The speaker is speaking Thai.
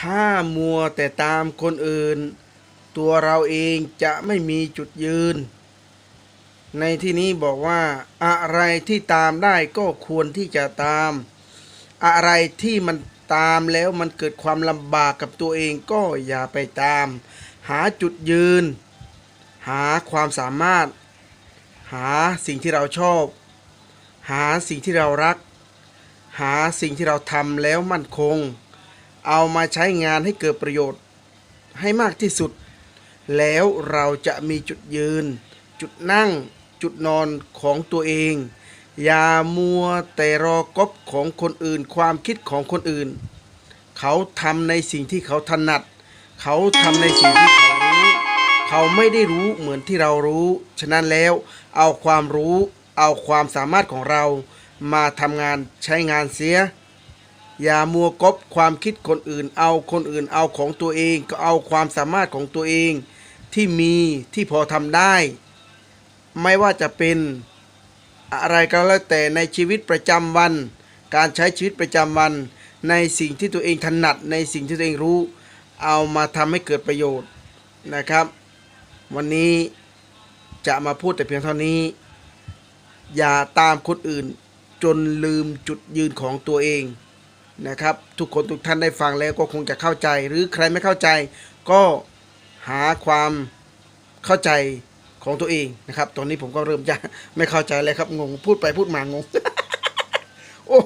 ถ้ามัวแต่ตามคนอื่น ตัวเราเองจะไม่มีจุดยืน ในที่นี้บอกว่าอะไรที่ตามได้ก็ควรที่จะตาม อะไรที่มันตามแล้วมันเกิดความลำบากกับตัวเองก็อย่าไปตาม หาจุดยืน หาความสามารถ หาสิ่งที่เราชอบ หาสิ่งที่เรารัก หาสิ่งที่เราทำแล้วมั่นคง เอามาใช้งานให้เกิดประโยชน์ให้มากที่สุด แล้วเราจะมีจุดยืน จุดนั่ง จุดนอนของตัวเอง อย่ามัวแต่รอกบของคนอื่น ความคิดของคนอื่น เขาทำในสิ่งที่เขาถนัด เขาทำในสิ่งที่เขารู้เขาไม่ได้รู้เหมือนที่เรารู้ ฉะนั้นแล้วเอาความรู้ เอาความสามารถของเรา มาทำงานใช้งานเสีย อย่ามัวกบความคิดคนอื่น เอาคนอื่นเอาของตัวเอง ก็เอาความสามารถของตัวเองที่มีที่พอทำได้ ไม่ว่าจะเป็นอะไรก็แล้วแต่ในชีวิตประจำวัน การใช้ชีวิตประจำวัน ในสิ่งที่ตัวเองถนัดในสิ่งที่ตัวเองรู้ เอามาทำให้เกิดประโยชน์นะครับ วันนี้จะมาพูดแต่เพียงเท่านี้ อย่าตามคนอื่นจนลืมจุดยืนของตัวเอง นะครับ ทุกคนทุกท่านได้ฟังแล้วก็คงจะเข้าใจ หรือใครไม่เข้าใจ ก็หาความเข้าใจของตัวเองนะครับ ตอนนี้ผมก็เริ่มจะไม่เข้าใจแล้วครับงงพูดไปพูดมางงโอ้